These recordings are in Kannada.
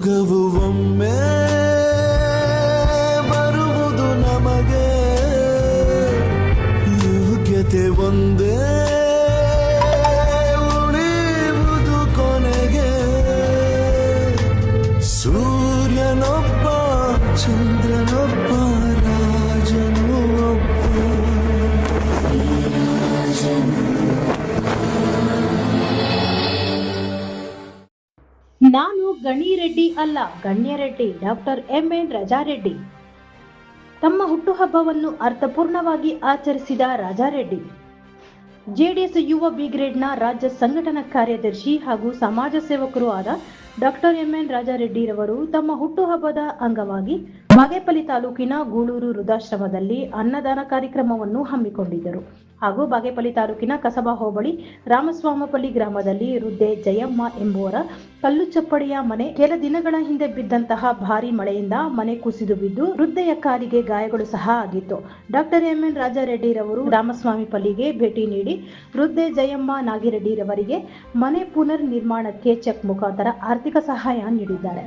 Google. ಗಣಿರೆಡ್ಡಿ ಅಲ್ಲ, Ganyareddy, doctor M N Rajareddy. ತಮ್ಮ ಹುಟ್ಟುಹಬ್ಬವನ್ನು ಅರ್ಥಪೂರ್ಣವಾಗಿ ಆಚರಿಸಿದ ರಾಜಾರೆಡ್ಡಿ. ಜೆಡಿಎಸ್ ಯುವ ಬ್ರಿಗೇಡ್ನ ರಾಜ್ಯ ಸಂಘಟನಾ ಕಾರ್ಯದರ್ಶಿ ಹಾಗೂ ಸಮಾಜ ಸೇವಕರು ಆದ ಡಾಕ್ಟರ್ ಎಂ ಎನ್ ರಾಜಾರೆಡ್ಡಿರವರು ತಮ್ಮ ಹುಟ್ಟುಹಬ್ಬದ ಅಂಗವಾಗಿ ಬಾಗೇಪಲ್ಲಿ ತಾಲೂಕಿನ ಗೂಳೂರು ವೃದ್ಧಾಶ್ರಮದಲ್ಲಿ ಅನ್ನದಾನ ಕಾರ್ಯಕ್ರಮವನ್ನು ಹಮ್ಮಿಕೊಂಡಿದ್ದರು. ಹಾಗೂ ಬಾಗೇಪಲ್ಲಿ ತಾಲೂಕಿನ ಕಸಬಾ ಹೋಬಳಿ ರಾಮಸ್ವಾಮಪಲ್ಲಿ ಗ್ರಾಮದಲ್ಲಿ ವೃದ್ಧೆ ಜಯಮ್ಮ ಎಂಬುವರ ಕಲ್ಲು ಚಪ್ಪಡಿಯ ಮನೆ ಕೆಲ ದಿನಗಳ ಹಿಂದೆ ಬಿದ್ದಂತಹ ಭಾರಿ ಮಳೆಯಿಂದ ಮನೆ ಕುಸಿದು ಬಿದ್ದು ವೃದ್ಧೆಯ ಕಾಲಿಗೆ ಗಾಯಗಳು ಸಹ ಆಗಿತ್ತು. ಡಾಕ್ಟರ್ ಎಂ ಎನ್ ರಾಜಾರೆಡ್ಡಿರವರು ರಾಮಸ್ವಾಮಿಪಲ್ಲಿಗೆ ಭೇಟಿ ನೀಡಿ ವೃದ್ಧೆ ಜಯಮ್ಮ ನಾಗಿರೆಡ್ಡಿರವರಿಗೆ ಮನೆ ಪುನರ್ ನಿರ್ಮಾಣಕ್ಕೆ ಚೆಕ್ ಮುಖಾಂತರ ಆರ್ಥಿಕ ಸಹಾಯ ನೀಡಿದ್ದಾರೆ.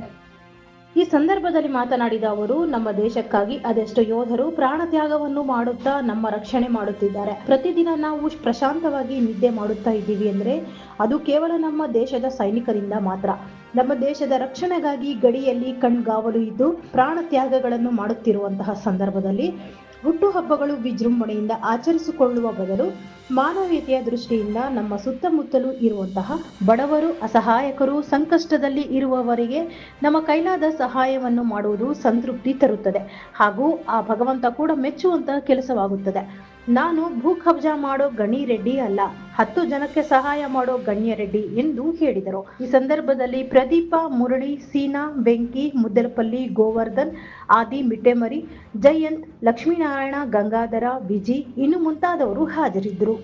ಈ ಸಂದರ್ಭದಲ್ಲಿ ಮಾತನಾಡಿದ ಅವರು, ನಮ್ಮ ದೇಶಕ್ಕಾಗಿ ಅದೆಷ್ಟು ಯೋಧರು ಪ್ರಾಣ ತ್ಯಾಗವನ್ನು ಮಾಡುತ್ತಾ ನಮ್ಮ ರಕ್ಷಣೆ ಮಾಡುತ್ತಿದ್ದಾರೆ. ಪ್ರತಿದಿನ ನಾವು ಪ್ರಶಾಂತವಾಗಿ ನಿದ್ದೆ ಮಾಡುತ್ತಾ ಇದ್ದೀವಿ ಅಂದ್ರೆ ಅದು ಕೇವಲ ನಮ್ಮ ದೇಶದ ಸೈನಿಕರಿಂದ ಮಾತ್ರ. ನಮ್ಮ ದೇಶದ ರಕ್ಷಣೆಗಾಗಿ ಗಡಿಯಲ್ಲಿ ಕಣ್ಗಾವಲು ಇದ್ದು ಪ್ರಾಣ ತ್ಯಾಗಗಳನ್ನು ಮಾಡುತ್ತಿರುವಂತಹ ಸಂದರ್ಭದಲ್ಲಿ ಹುಟ್ಟುಹಬ್ಬಗಳು ವಿಜೃಂಭಣೆಯಿಂದ ಆಚರಿಸಿಕೊಳ್ಳುವ ಬದಲು ಮಾನವೀಯತೆಯ ದೃಷ್ಟಿಯಿಂದ ನಮ್ಮ ಸುತ್ತಮುತ್ತಲೂ ಇರುವಂತಹ ಬಡವರು, ಅಸಹಾಯಕರು, ಸಂಕಷ್ಟದಲ್ಲಿ ಇರುವವರಿಗೆ ನಮ್ಮ ಕೈಲಾದ ಸಹಾಯವನ್ನು ಮಾಡುವುದು ಸಂತೃಪ್ತಿ ತರುತ್ತದೆ. ಹಾಗೂ ಆ ಭಗವಂತ ಕೂಡ ಮೆಚ್ಚುವಂತಹ ಕೆಲಸವಾಗುತ್ತದೆ. ನಾನು ಭೂ ಕಬ್ಜಾ ಮಾಡೋ ಗಣಿ ರೆಡ್ಡಿ ಅಲ್ಲ, ಹತ್ತು ಜನಕ್ಕೆ ಸಹಾಯ ಮಾಡೋ ಗಣ್ಯ ರೆಡ್ಡಿ ಎಂದು ಹೇಳಿದರು. ಈ ಸಂದರ್ಭದಲ್ಲಿ ಪ್ರದೀಪ, ಮುರಳಿ, ಸೀನಾ ಬೆಂಕಿ ಮುದ್ದಲಪಲ್ಲಿ, ಗೋವರ್ಧನ್, ಆದಿ, ಮಿಟ್ಟೆಮರಿ, ಜಯಂತ್, ಲಕ್ಷ್ಮೀನಾರಾಯಣ, ಗಂಗಾಧರ, ವಿಜಿ ಇನ್ನು ಮುಂತಾದವರು ಹಾಜರಿದ್ದರು.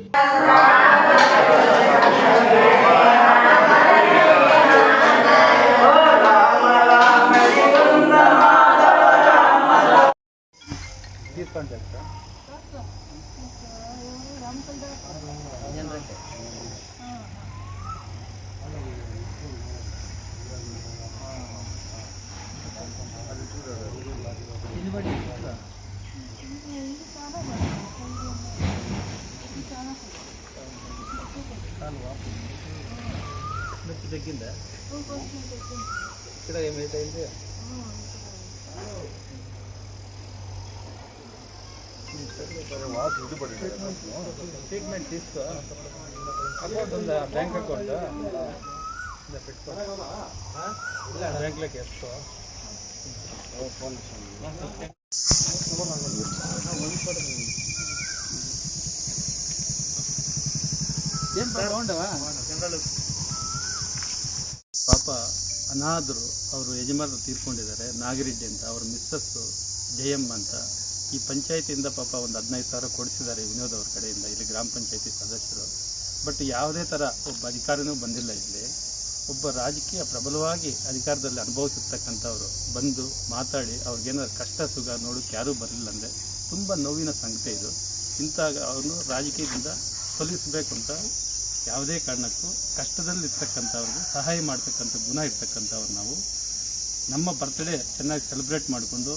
తగ్గిందా ఇక్కడ ఏమైతే ಬ್ಯಾಂಕ್ ಅಕೌಂಟ್ ಏನು ಪಾಪ ಅನಾದರೂ ಅವರು ಯಜಮಾನ ತೀರ್ಕೊಂಡಿದ್ದಾರೆ. ನಾಗರಿಜ್ ಅಂತ ಅವ್ರ ಮಿಸ್ಸಸ್ಸು ಜಯಮ್ಮ ಅಂತ. ಈ ಪಂಚಾಯತಿಯಿಂದ ಪಾಪ ಒಂದು ಹದಿನೈದು ಸಾವಿರ ಕೊಡಿಸಿದ್ದಾರೆ ವಿನೋದ್ ಅವ್ರ ಕಡೆಯಿಂದ, ಇಲ್ಲಿ ಗ್ರಾಮ ಪಂಚಾಯತಿ ಸದಸ್ಯರು. ಬಟ್ ಯಾವುದೇ ಥರ ಒಬ್ಬ ಅಧಿಕಾರಿನೂ ಬಂದಿಲ್ಲ ಇಲ್ಲಿ. ಒಬ್ಬ ರಾಜಕೀಯ ಪ್ರಬಲವಾಗಿ ಅಧಿಕಾರದಲ್ಲಿ ಅನುಭವಿಸಿರ್ತಕ್ಕಂಥವ್ರು ಬಂದು ಮಾತಾಡಿ ಅವ್ರಿಗೇನಾದ್ರು ಕಷ್ಟ ಸುಖ ನೋಡೋಕ್ಕೆ ಯಾರೂ ಬರಲಿಲ್ಲ ಅಂದರೆ ತುಂಬ ನೋವಿನ ಸಂಗತಿ ಇದು. ಇಂಥ ಅವನು ರಾಜಕೀಯದಿಂದ ಸೊಲಿಸಬೇಕು ಅಂತ ಯಾವುದೇ ಕಾರಣಕ್ಕೂ ಕಷ್ಟದಲ್ಲಿರ್ತಕ್ಕಂಥವ್ರಿಗೆ ಸಹಾಯ ಮಾಡ್ತಕ್ಕಂಥ ಗುಣ ಇರ್ತಕ್ಕಂಥವ್ರು ನಾವು. ನಮ್ಮ ಬರ್ತ್ಡೇ ಚೆನ್ನಾಗಿ ಸೆಲೆಬ್ರೇಟ್ ಮಾಡಿಕೊಂಡು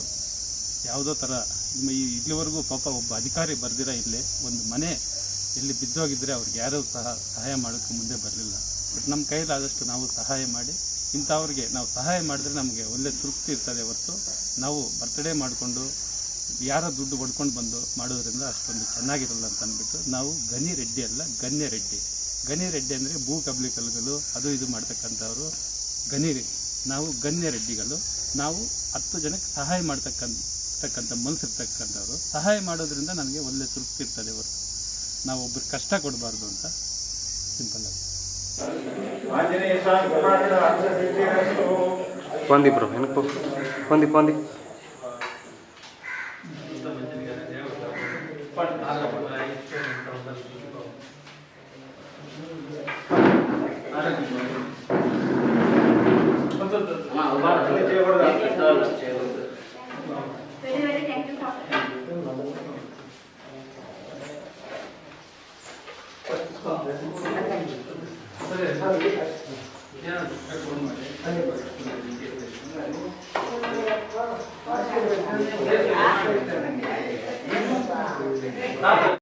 ಯಾವುದೋ ಥರ ಇಲ್ಲಿವರೆಗೂ ಪಾಪ ಒಬ್ಬ ಅಧಿಕಾರಿ ಬರ್ದಿರ ಇಲ್ಲಿ, ಒಂದು ಮನೆ ಇಲ್ಲಿ ಬಿದ್ದೋಗಿದ್ರೆ ಅವ್ರಿಗೆ ಯಾರೂ ಸಹ ಸಹಾಯ ಮಾಡೋಕ್ಕೆ ಮುಂದೆ ಬರಲಿಲ್ಲ. ಬಟ್ ನಮ್ಮ ಕೈಲಾದಷ್ಟು ನಾವು ಸಹಾಯ ಮಾಡಿ, ಇಂಥವ್ರಿಗೆ ನಾವು ಸಹಾಯ ಮಾಡಿದ್ರೆ ನಮಗೆ ಒಳ್ಳೆ ತೃಪ್ತಿ ಇರ್ತದೆ ಹೊರತು ನಾವು ಬರ್ತ್ಡೇ ಮಾಡಿಕೊಂಡು ಯಾರ ದುಡ್ಡು ಹೊಡ್ಕೊಂಡು ಬಂದು ಮಾಡೋದ್ರಿಂದ ಅಷ್ಟೊಂದು ಚೆನ್ನಾಗಿರಲ್ಲ ಅಂತ ಅಂದ್ಬಿಟ್ಟು ನಾವು ಗನಿ ರೆಡ್ಡಿ ಅಲ್ಲ, ಗನ್ಯ ರೆಡ್ಡಿ. ಗನಿ ರೆಡ್ಡಿ ಅಂದರೆ ಭೂ ಕಬ್ಲಿಕಲ್ಗಳು ಅದು ಇದು ಮಾಡ್ತಕ್ಕಂಥವ್ರು ಗನಿ ನಾವು ಗನ್ಯ ರೆಡ್ಡಿಗಳು. ನಾವು ಹತ್ತು ಜನಕ್ಕೆ ಸಹಾಯ ಮಾಡ್ತಕ್ಕಂಥ ಮನಸ್ಸಿರ್ತಕ್ಕಂಥವ್ರು ಸಹಾಯ ಮಾಡೋದ್ರಿಂದ ನನಗೆ ಒಳ್ಳೆ ತೃಪ್ತಿ ಇರ್ತದೆ ಹೊರತು ನಾವು ಒಬ್ರಿಗೆ ಕಷ್ಟ ಕೊಡಬಾರ್ದು ಅಂತ ಸಿಂಪಲ್ ಆಗಿ పొంది బ్రో వెనక్కు పొంది పొంది Very, ಯಾವುದಕ್ಕೂ ಬರದೆ